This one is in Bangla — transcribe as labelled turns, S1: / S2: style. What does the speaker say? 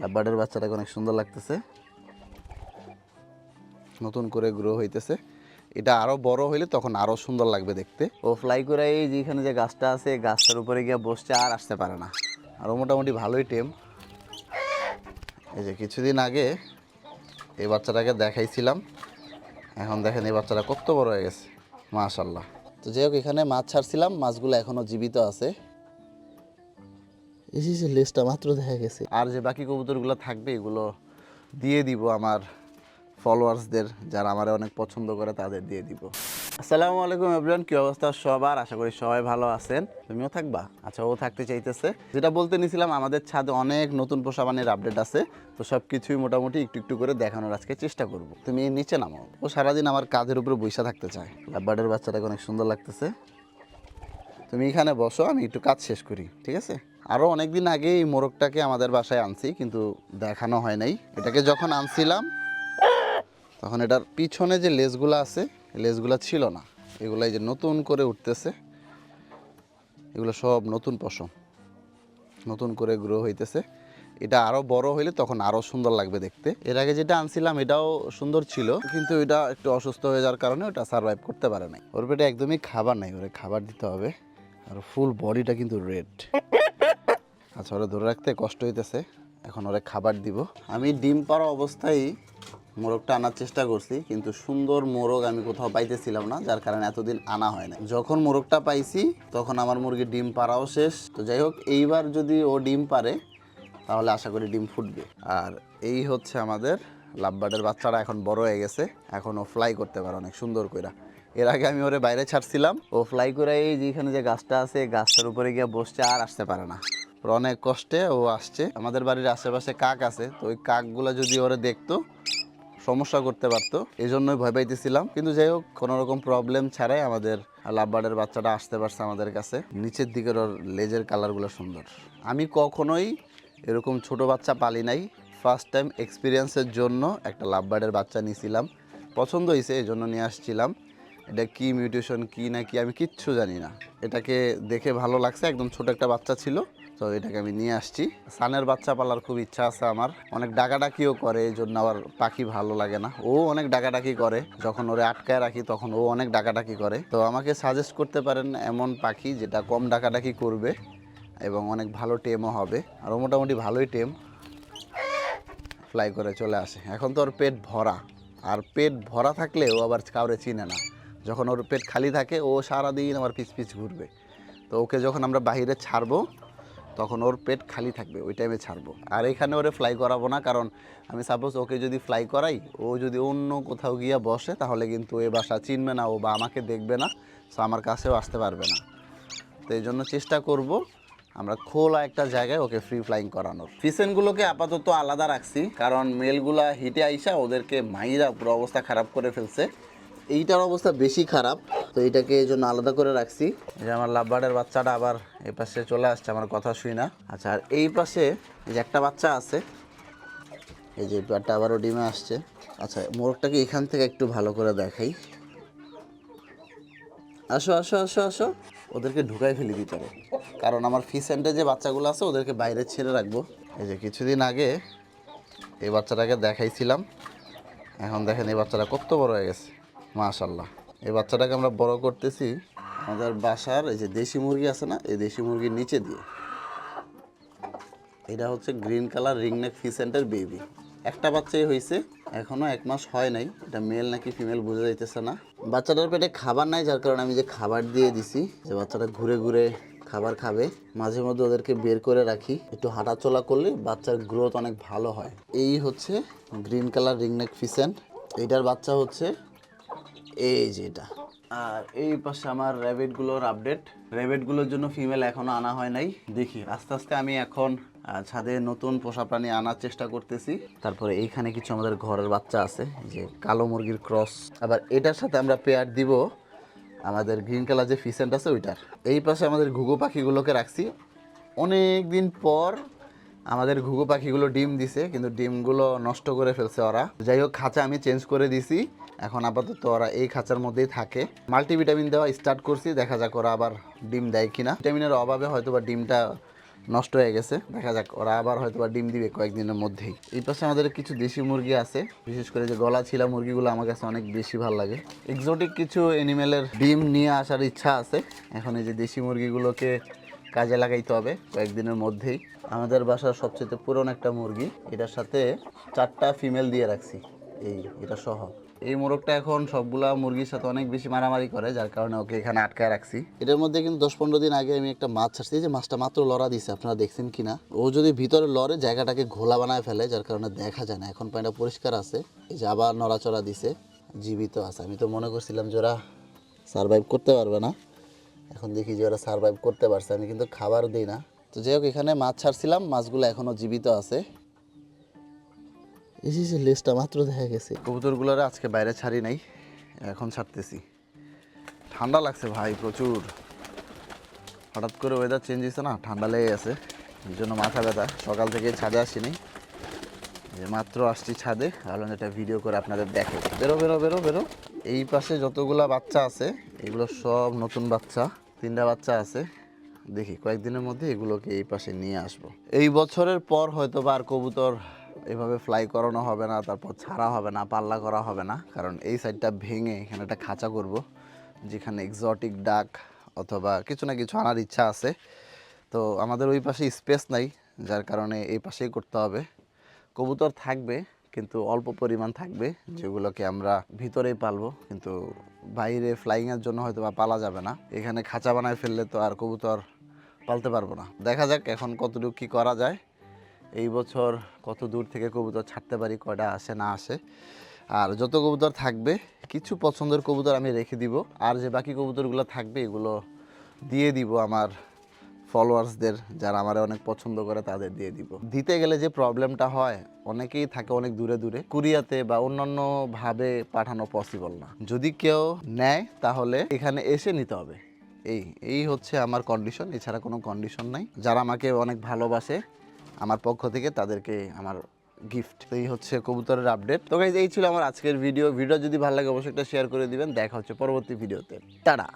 S1: লাভবার্ডের বাচ্চাটাকে অনেক সুন্দর লাগতেছে। নতুন করে গ্রো হইতেছে। এটা আরও বড় হইলে তখন আরও সুন্দর লাগবে দেখতে। ও ফ্লাই করে এই যেখানে যে গাছটা আছে গাছটার উপরে গিয়ে বসছে আর আসতে পারে না। আরও মোটামুটি ভালোই টেম এই যে কিছুদিন আগে এই বাচ্চাটাকে দেখাইছিলাম। এখন দেখেন এই বাচ্চাটা কত বড় হয়ে গেছে। মাশাল্লাহ তো যাই হোক এখানে মাছ ছাড়ছিলাম। মাছগুলো এখনও জীবিত আছে। যে লেজটা মাত্র দেখা গেছে। আর যে বাকি কবুতরগুলো থাকবে, এগুলো দিয়ে দিব আমার ফলোয়ার্সদের যারা আমার অনেক পছন্দ করে, তাদের দিয়ে দিব। আসসালামু আলাইকুম এভরিওয়ান কি অবস্থা সবার? আশা করি সবাই ভালো আছেন। তুমিও থাকবা? আচ্ছা ও থাকতে চাইতেছে। যেটা বলতে নিছিলাম, আমাদের ছাদে অনেক নতুন পোষা বানির আপডেট আছে। তো সব কিছুই মোটামুটি একটু একটু করে দেখানোর আজকে চেষ্টা করব। তুমি নিচে নামো। ও সারাদিন আমার কাজের উপরে বৈশা থাকতে চায়। লাভবার্ডের বাচ্চাটাকে অনেক সুন্দর লাগতেছে। তুমি এখানে বসো, আমি একটু কাজ শেষ করি, ঠিক আছে? আরও অনেক দিন আগে এই মোরগটাকে আমাদের বাসায় আনছি, কিন্তু দেখানো হয় নাই। এটাকে যখন আনছিলাম, তখন এটার পিছনে যে লেজগুলো আছে লেজগুলো ছিল না। এগুলো যে নতুন করে উঠতেছে, এগুলো সব নতুন পশম। নতুন করে গ্রো হইতেছে। এটা আরও বড় হইলে তখন আরও সুন্দর লাগবে দেখতে। এর আগে যেটা আনছিলাম, এটাও সুন্দর ছিল, কিন্তু এটা একটু অসুস্থ হয়ে যাওয়ার কারণে ওটা সার্ভাইভ করতে পারে নাই। ওর পেটে একদমই খাবার নাই, ওরে খাবার দিতে হবে। আর ফুল বডিটা কিন্তু রেড আচ্ছা ওরা ধরে রাখতে কষ্ট হইতেছে। এখন ওরে খাবার দিব। আমি ডিম পাড়া অবস্থায় মোরগটা আনার চেষ্টা করছি, কিন্তু সুন্দর মোরগ আমি কোথাও পাইতেছিলাম না, যার কারণে এতদিন আনা হয় না যখন মোরগটা পাইছি, তখন আমার মুরগির ডিম পাড়াও শেষ। তো যাই হোক, এইবার যদি ও ডিম পারে তাহলে আশা করি ডিম ফুটবে। আর এই হচ্ছে আমাদের লাভবার্ডের বাচ্চাটা এখন বড় হয়ে গেছে। এখন ও ফ্লাই করতে পারে অনেক সুন্দর কইরা। এর আগে আমি ওরে বাইরে ছাড়ছিলাম। ও ফ্লাই করে এই যেখানে যে গাছটা আছে গাছটার উপরে গিয়ে বসছে আর আসতে পারে না। অনেক কষ্টে ও আসছে। আমাদের বাড়ির আশেপাশে কাক আছে, তো ওই কাকগুলো যদি ওরা দেখতো, সমস্যা করতে পারতো এই জন্যই ভয় পাইতেছিলাম। কিন্তু যাই হোক, কোনো রকম প্রবলেম ছাড়াই আমাদের লাভবার্ডের বাচ্চাটা আসতে পারছে আমাদের কাছে। নিচের দিকের ওর লেজের কালারগুলো সুন্দর। আমি কখনোই এরকম ছোট বাচ্চা পালি নাই। ফার্স্ট টাইম এক্সপিরিয়েন্সের জন্য একটা লাভবার্ডের বাচ্চা নিয়েছিলাম। পছন্দ হয়েছে এই জন্য নিয়ে আসছিলাম। এটা কি মিউটেশন কি না কি, আমি কিচ্ছু জানি না। এটাকে দেখে ভালো লাগছে, একদম ছোট একটা বাচ্চা ছিল। তো এটাকে আমি নিয়ে আসছি। সানের বাচ্চা পালার খুব ইচ্ছা আছে আমার। অনেক ডাকাডাকিও করে, এই জন্য আবার পাখি ভালো লাগে না। ও অনেক ডাকাডাকি করে। যখন ওরে আটকায় রাখি, তখন ও অনেক ডাকাডাকি করে। তো আমাকে সাজেস্ট করতে পারেন এমন পাখি যেটা কম ডাকাডাকি করবে এবং অনেক ভালো টেমও হবে। আর ও মোটামুটি ভালোই টেম ফ্লাই করে চলে আসে। এখন তো ওর পেট ভরা। আর পেট ভরা থাকলে ও আবার কাউরে চিনে না। যখন ওর পেট খালি থাকে, ও সারাদিন আমার পিছ পিছ ঘুরবে। তো ওকে যখন আমরা বাইরে ছাড়বো তখন ওর পেট খালি থাকবে, ওই টাইমে ছাড়বো। আর এখানে ওরে ফ্লাই করাবো না, কারণ আমি সাপোজ ওকে যদি ফ্লাই করাই, ও যদি অন্য কোথাও গিয়ে বসে, তাহলে কিন্তু এ বাসা চিনবে না, ও বা আমাকে দেখবে না সো আমার কাছেও আসতে পারবে না। তো এই জন্য চেষ্টা করব আমরা খোলা একটা জায়গায় ওকে ফ্রি ফ্লাইং করানোর। ফিসেনগুলোকে আপাতত আলাদা রাখছি, কারণ মেলগুলা হিটে আইসা ওদেরকে মাইরা পুরো অবস্থা খারাপ করে ফেলছে। এইটার অবস্থা বেশি খারাপ, তো এইটাকে এই জন্য আলাদা করে রাখছি। যে আমার লাভবার্ডের বাচ্চাটা আবার এই পাশে চলে আসছে, আমার কথা শুই না। আচ্ছা আর এই পাশে এই যে একটা বাচ্চা আছে, এই যে পেয়ারটা আবারও ডিমে আসছে। আচ্ছা মোরগটাকে এখান থেকে একটু ভালো করে দেখাই। আসো আসো আসো আসো। ওদেরকে ঢুকাই ফেলি ভিতরে। কারণ আমার ফিসেন্টে যে বাচ্চাগুলো আছে, ওদেরকে বাইরে ছেড়ে রাখব। এই যে কিছুদিন আগে এই বাচ্চাটাকে দেখাইছিলাম। এখন দেখেন এই বাচ্চাটা কত বড় হয়ে গেছে। মাশাল্লাহ এই বাচ্চাটাকে আমরা বড় করতেছি আমাদের বাসার, এই যে দেশি মুরগি আছে না, এই দেশি মুরগির নিচে দিয়ে। এটা হচ্ছে গ্রিন কালার রিংনেক ফিসেন্টের বেবি। একটা বাচ্চাই হয়েছে এখনও এক মাস হয় নাই। এটা মেল নাকি ফিমেল বোঝা যাইতেছে না। বাচ্চাটার পেটে খাবার নাই, যার কারণে আমি যে খাবার দিয়ে দিছি, যে বাচ্চাটা ঘুরে ঘুরে খাবার খাবে, মাঝে মধ্যে ওদেরকে বের করে রাখি। একটু হাঁটাচলা করলে বাচ্চার গ্রোথ অনেক ভালো হয়। এই হচ্ছে গ্রিন কালার রিংনেক ফিসেন্ট এইটার বাচ্চা হচ্ছে এই যে এটা। আর এই পাশে আমার র্যাবিটগুলোর আপডেট র্যাবিটগুলোর জন্য ফিমেল এখনও আনা হয় নাই। দেখি, আস্তে আস্তে আমি এখন ছাদে নতুন পোষা প্রাণী আনার চেষ্টা করতেছি। তারপরে এইখানে কিছু আমাদের ঘরের বাচ্চা আছে যে কালো মুরগির ক্রস আবার এটার সাথে আমরা পেয়ার দিব আমাদের গ্রিন কালার যে ফিসেন্ট আছে ওইটার। এই পাশে আমাদের ঘুঘু পাখিগুলোকে রাখছি। অনেক দিন পর আমাদের ঘুঘু পাখিগুলো ডিম দিছে, কিন্তু ডিমগুলো নষ্ট করে ফেলছে ওরা। যাই হোক, খাঁচা আমি চেঞ্জ করে দিছি। এখন আপাতত ওরা এই খাঁচার মধ্যেই থাকে। মাল্টিভিটামিন দেওয়া স্টার্ট করছি, দেখা যাক ওরা আবার ডিম দেয় কিনা। ভিটামিনের অভাবে হয়তো বা ডিমটা নষ্ট হয়ে গেছে। দেখা যাক, ওরা আবার হয়তো বা ডিম দিবে কয়েকদিনের মধ্যেই। এই পাশে আমাদের কিছু দেশি মুরগি আছে, বিশেষ করে যে গলা ছিলা মুরগিগুলো আমার কাছে অনেক বেশি ভালো লাগে। এক্সোটিক কিছু অ্যানিমেলের ডিম নিয়ে আসার ইচ্ছা আছে। এখন এই যে দেশি মুরগিগুলোকে কাজে লাগাইতে হবে কয়েকদিনের মধ্যেই। আমাদের বাসার সবচেয়ে পুরনো একটা মুরগি, এটার সাথে চারটা ফিমেল দিয়ে রাখছি। এই, এটা সহ। এই মোরগটা এখন সবগুলা মুরগির সাথে অনেক বেশি মারামারি করে, যার কারণে ওকে এখানে আটকায় রাখছি। এটার মধ্যে কিন্তু দশ পনেরো দিন আগে আমি একটা মাছ ছাড়ছি যে মাছটা মাত্র লড়া দিছে, আপনারা দেখছেন কিনা? ও যদি ভিতরে লড়ে, জায়গাটাকে ঘোলা বানায় ফেলে, যার কারণে দেখা যায় না। এখন পানিটা পরিষ্কার আছে, এই যে আবার নড়াচড়া দিছে, জীবিত আছে। আমি তো মনে করছিলাম যে ওরা সারভাইভ করতে পারবে না। এখন দেখি যে ওরা সারভাইভ করতে পারছে। আমি কিন্তু খাবার দিই না। তো যাই হোক, এখানে মাছ ছাড়ছিলাম, মাছগুলো এখনও জীবিত আছে। যে লেজটা মাত্র দেখা গেছে। কবুতরগুলোর আজকে বাইরে ছাড়ি নাই, এখন ছাড়তেছি। ঠান্ডা লাগছে ভাই, প্রচুর। হঠাৎ করে ওয়েদার চেঞ্জ হয়েছে না, ঠান্ডা লেগে গেছে। এই জন্য মাথা ব্যথা। সকাল থেকে ছাদে আসিনি। যে মাত্র আসছি ছাদে, ভাবলাম একটা ভিডিও করে আপনাদের দেখে বেরো বেরো বেরো বেরো। এই পাশে যতগুলা বাচ্চা আছে, এগুলো সব নতুন বাচ্চা, তিনটা বাচ্চা আছে। দেখি, কয়েকদিনের মধ্যে এগুলোকে এই পাশে নিয়ে আসব। এই বছরের পর হয়তো বা আর কবুতর এভাবে ফ্লাই করানো হবে না, তারপর ছাড়া হবে না, পাল্লা করা হবে না। কারণ এই সাইডটা ভেঙে এখানে একটা খাঁচা করব, যেখানে এক্সটিক ডাক অথবা কিছু না কিছু আনার ইচ্ছা আছে। তো আমাদের ওই পাশে স্পেস নাই, যার কারণে এই পাশেই করতে হবে। কবুতর থাকবে, কিন্তু অল্প পরিমাণ থাকবে, যেগুলোকে আমরা ভিতরেই পালবো। কিন্তু বাইরে ফ্লাইংয়ের জন্য হয়তো বা পালা যাবে না। এখানে খাঁচা বানায় ফেললে তো আর কবুতর পালতে পারব না। দেখা যাক এখন কতটুকু কী করা যায়। এই বছর কত দূর থেকে কবুতর ছাড়তে পারি, কয়টা আসে না আসে আর যত কবুতর থাকবে, কিছু পছন্দের কবুতর আমি রেখে দিব। আর যে বাকি কবুতরগুলো থাকবে, এগুলো দিয়ে দিব আমার ফলোয়ার্সদের যারা আমার অনেক পছন্দ করে, তাদের দিয়ে দিব। দিতে গেলে যে প্রবলেমটা হয়, অনেকেই থাকে অনেক দূরে দূরে। কুরিয়াতে বা অন্যান্য ভাবে পাঠানো পসিবল না। যদি কেউ নেয়, তাহলে এখানে এসে নিতে হবে। এই এই হচ্ছে আমার কন্ডিশন এছাড়া কোনো কন্ডিশন নাই। যারা আমাকে অনেক ভালোবাসে আমার পক্ষ থেকে তাদেরকে আমার গিফট এই হচ্ছে কবুতরের আপডেট তো গাইজ এই ছিল আমার আজকের ভিডিও ভিডিও যদি ভালো লাগে, অবশ্যই একটা শেয়ার করে দিবেন। দেখা হচ্ছে পরবর্তী ভিডিওতে টাটা!